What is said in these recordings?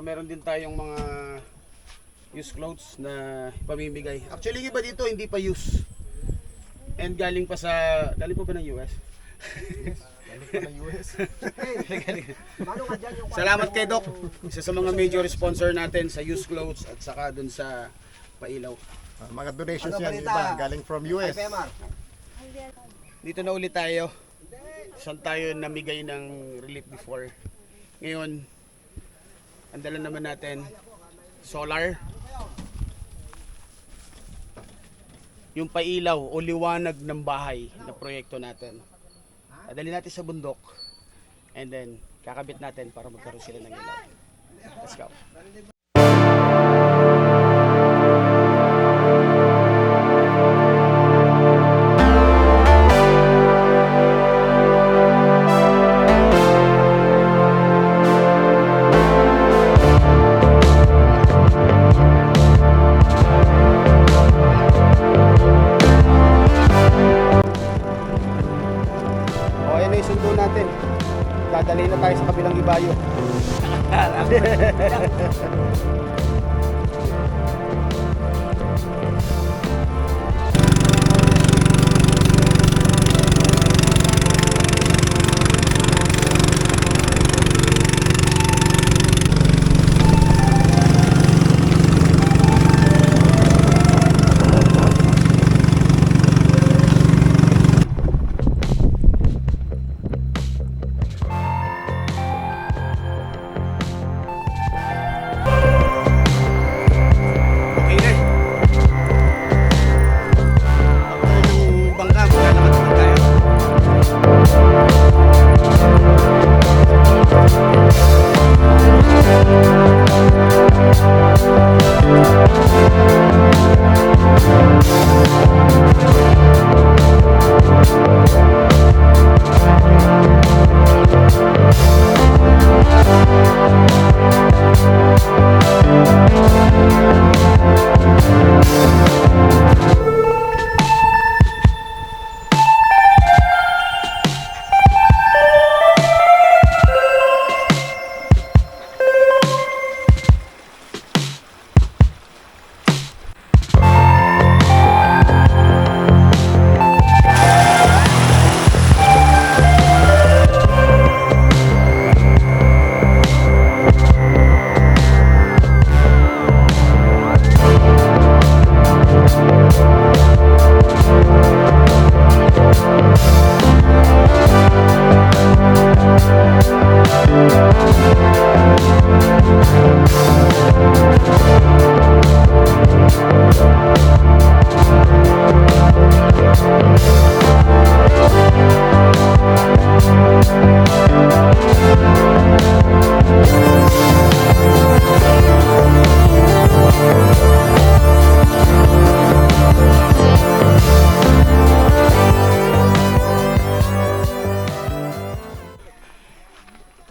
Meron din tayong mga used clothes na pamimigay. Actually, yung iba dito hindi pa use. And galing pa sa, galing pa ba ng US? Salamat kay Doc. Isa sa mga major sponsor natin sa used clothes at saka dun sa Pailaw. Ah, mga donations Ano yan, iba, galing from US. Dito na ulit tayo. Saan tayo namigay ng relief before. Ngayon, ang dala naman natin, solar. Yung pailaw o liwanag ng bahay na proyekto natin. Adali natin sa bundok. And then, kakabit natin para magkaroon sila ng ilaw. Let's go.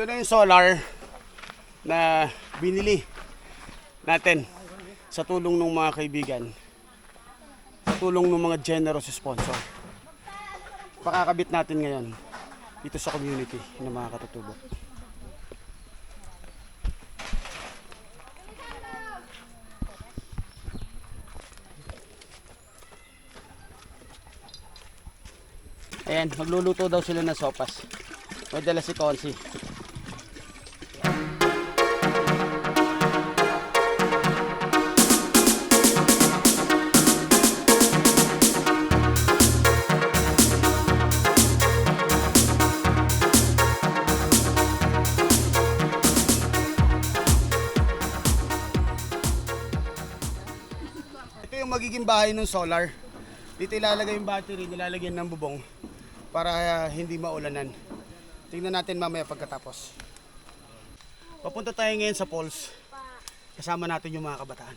Na yung solar na binili natin sa tulong ng mga kaibigan. Sa tulong ng mga generous sponsor. Pakakabit natin ngayon dito sa community ng mga katutubok. Ayan, magluluto daw sila ng sopas. May dala si Consi. Bahay ng solar. Dito ilalagay yung battery, nilalagyan ng bubong para ah, hindi maulanan. Tingnan natin mamaya pagkatapos. Papunta tayo ngayon sa falls. Kasama natin yung mga kabataan.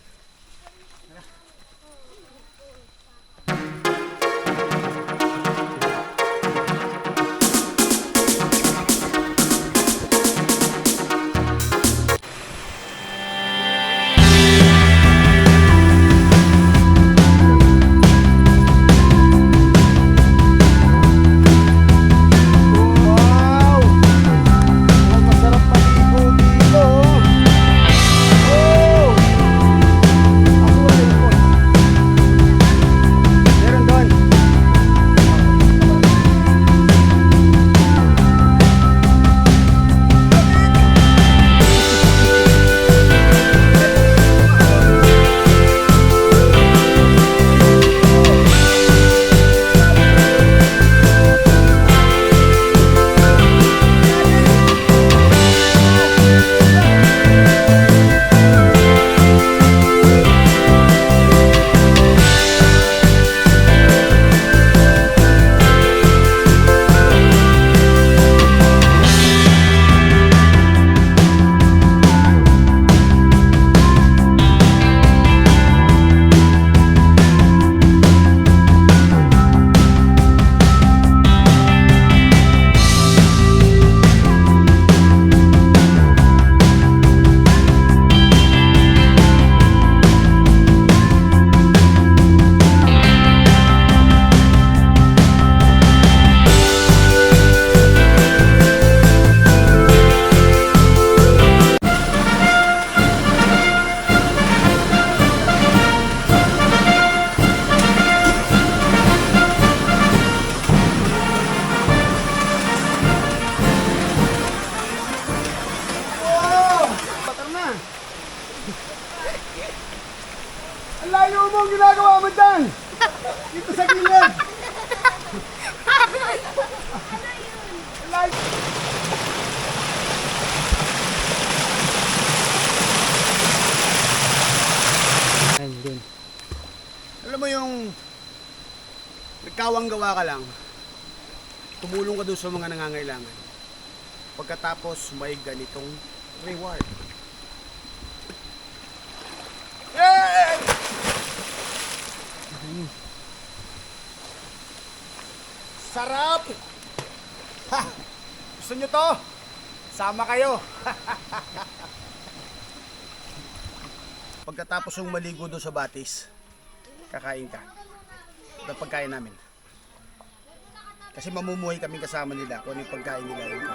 Nagkawang gawa ka lang, tumulong ka doon sa mga nangangailangan. Pagkatapos may ganitong reward. Yay! Sarap! Ha! Gusto nyo to? Sama kayo! Pagkatapos yung maligo doon sa batis, kakain ka. Ito ang pagkain namin. Kasi mamumuhay kami kasama nila kung ano yung pagkain nila yung.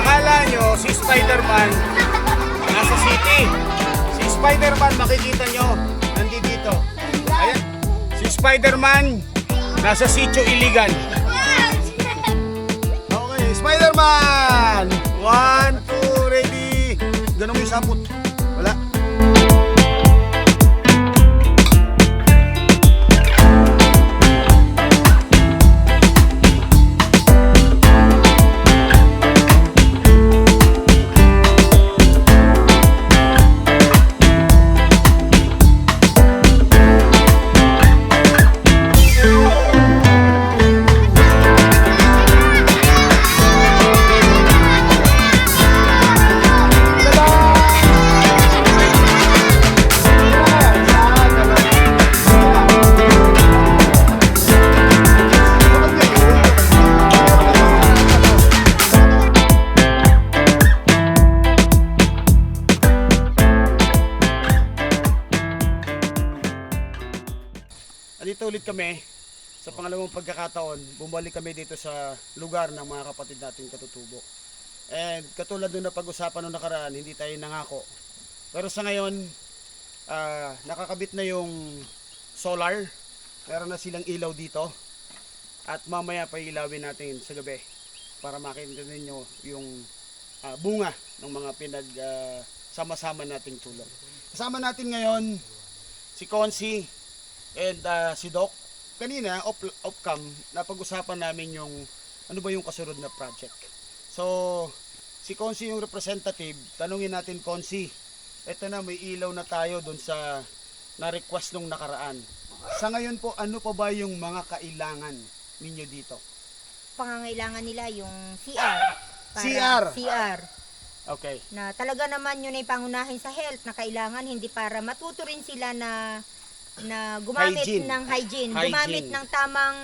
Akala nyo si Spider-Man nasa city. Si Spider-Man makikita nyo nandito. Ayan. Si Spider-Man nasa sitio Iligan. Spider-Man! One, two, ready! Ganun yung sapot. Wala. Andito ulit kami sa pangalawang pagkakataon. Bumalik kami dito sa lugar ng mga kapatid nating katutubo. And katulad nung napag-usapan nung nakaraan, hindi tayo nangako. Pero sa ngayon, ah, nakakabit na yung solar. Meron na silang ilaw dito. At mamaya pa ilawin natin sa gabi para makita ninyo yung ah, bunga ng mga pinag ah, sama-sama nating tulong. Kasama natin ngayon si Consi, and uh, si Doc. Kanina, off, off cam, napag-usapan namin yung ano ba yung kasunod na project. So, si Consi yung representative, tanungin natin Consi, eto na may ilaw na tayo doon sa na-request nung nakaraan. Sa ngayon po, ano pa ba yung mga kailangan ninyo dito? pangangailangan nila yung CR. CR. CR. Okay. Na talaga naman yun ay pangunahin sa health na kailangan hindi para matuto rin sila na na gumamit Hygiene. ng hygiene, Hygiene. gumamit ng tamang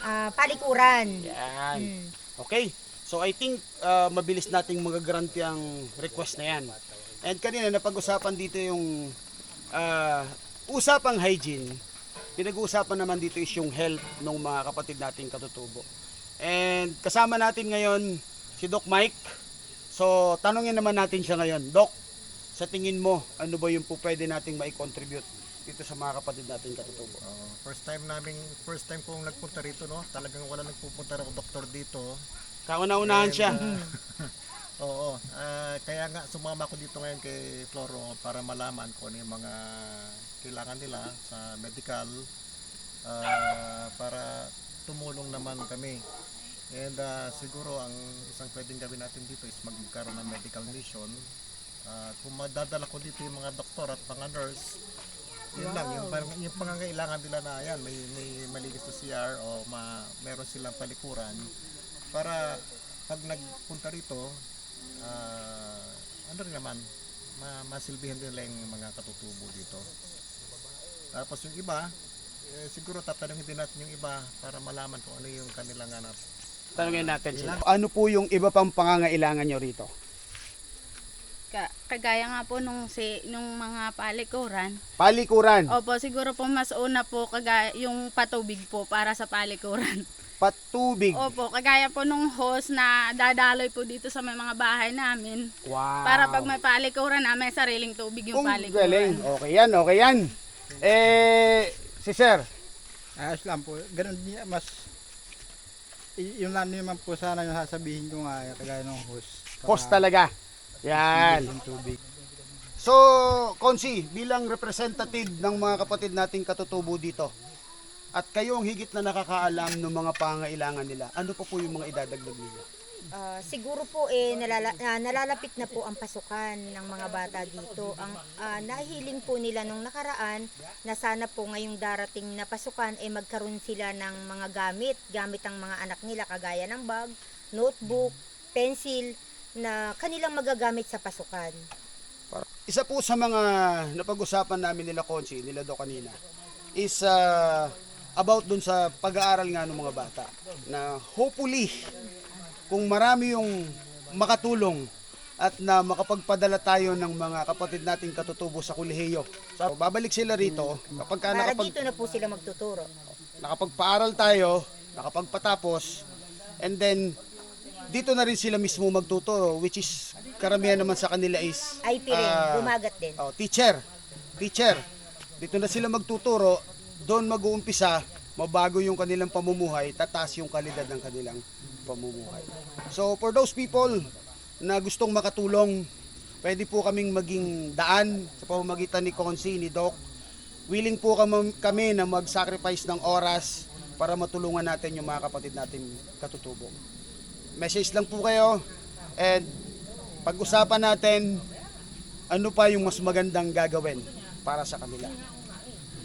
ah, palikuran. Yan. Mm. Okay. So I think uh, mabilis nating magagaranti ang request na yan. And kanina napag-usapan dito yung uh, usapang hygiene. Pinag-uusapan naman dito is yung health ng mga kapatid nating katutubo. And kasama natin ngayon si Doc Mike. So tanungin naman natin siya ngayon. Doc, sa tingin mo, ano ba yung po pwede nating mai-contribute dito sa mga kapatid nating katutubo? Oh, first time namin, first time kong nagpunta rito, no? Talagang wala nagpupunta ng doktor dito. Kauna-unahan siya. Oo, ah, kaya nga sumama ko dito ngayon kay Floro para malaman kung ano yung mga kailangan nila sa medical ah, para tumulong naman kami. And ah, siguro ang isang pwedeng gawin natin dito is magkaroon ng medical mission. At kung madadala ko dito yung mga doktor at mga nurse, yun lang, yung, parang, yung pangangailangan nila na yan, may, may malinis na CR o ma, meron silang palikuran para pag nagpunta rito, ah, ano rin naman, ma, masilbihan din nila yung mga katutubo dito. Tapos yung iba, eh, siguro tatanungin din natin yung iba para malaman kung ano yung kanilang hanap. Tanungin natin sila. Ano po yung iba pang pangangailangan nyo rito? Ka- kagaya nga po nung si nung mga palikuran. Palikuran, Opo, siguro po mas una po kagaya yung patubig po para sa palikuran. patubig. Opo, kagaya po nung hose na dadaloy po dito sa may mga bahay namin. Wow. Para pag may palikuran na may sariling tubig yung Kung palikuran. galing. Okay yan, okay yan. Eh, Si Sir, Ayos lang po. Ganun din, mas yun lang naman po sana yung sasabihin ko nga kagaya ng host. host talaga. Yan. So, Konsi, bilang representative ng mga kapatid nating katutubo dito, at kayo ang higit na nakakaalam ng mga pangailangan nila, ano pa po yung mga idadagdag ninyo? Ah, siguro po eh nalala, ah, nalalapit na po ang pasukan ng mga bata dito. Ang ah, nahiling po nila nung nakaraan na sana po ngayong darating na pasukan ay magkaroon sila ng mga gamit, gamit ang mga anak nila kagaya ng bag, notebook, pencil na kanilang magagamit sa pasukan. Isa po sa mga napag-usapan namin nila Konsi, nila do kanina, is uh, about dun sa pag-aaral nga ng mga bata. Na hopefully, kung marami yung makatulong at na makapagpadala tayo ng mga kapatid nating katutubo sa kolehiyo. So, babalik sila rito kapag ka Para nakapag, dito na po sila magtuturo. nakapagpaaral tayo, nakapagpatapos, and then dito na rin sila mismo magtuturo which is karamihan naman sa kanila is IP rin, ah, gumagat din. Oh, teacher. Teacher. Dito na sila magtuturo, doon mag-uumpisa, mabago yung kanilang pamumuhay, tataas yung kalidad ng kanilang pamumuhay. So for those people na gustong makatulong, pwede po kaming maging daan sa pamamagitan ni Konsi, ni Doc. Willing po kami, kami na mag-sacrifice ng oras para matulungan natin yung mga kapatid natin katutubo. Message lang po kayo and pag-usapan natin ano pa yung mas magandang gagawin para sa kanila.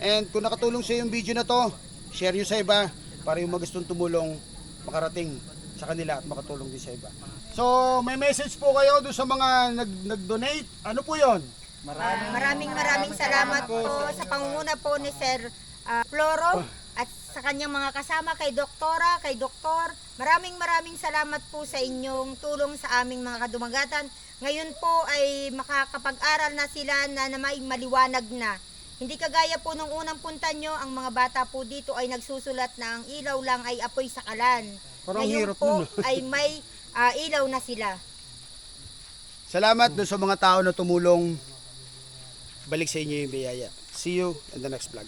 And kung nakatulong sa yung video na to, share nyo sa iba para yung magustong tumulong makarating sa kanila at makatulong din sa iba. So, may message po kayo doon sa mga nag, nag-donate. Ano po yon? Ah, maraming maraming salamat po sa pangunguna po ni Sir ah, Floro at sa kanyang mga kasama kay Doktora, kay Doktor. Maraming maraming salamat po sa inyong tulong sa aming mga kadumagatan. Ngayon po ay makakapag-aral na sila na, na may maliwanag na. Hindi kagaya po nung unang punta nyo, ang mga bata po dito ay nagsusulat na ang ilaw lang ay apoy sa kalan. Parang Ngayon hirap po nun, ay may ah, ilaw na sila. Salamat doon sa mga tao na tumulong. Balik sa inyo yung biyaya. See you in the next vlog.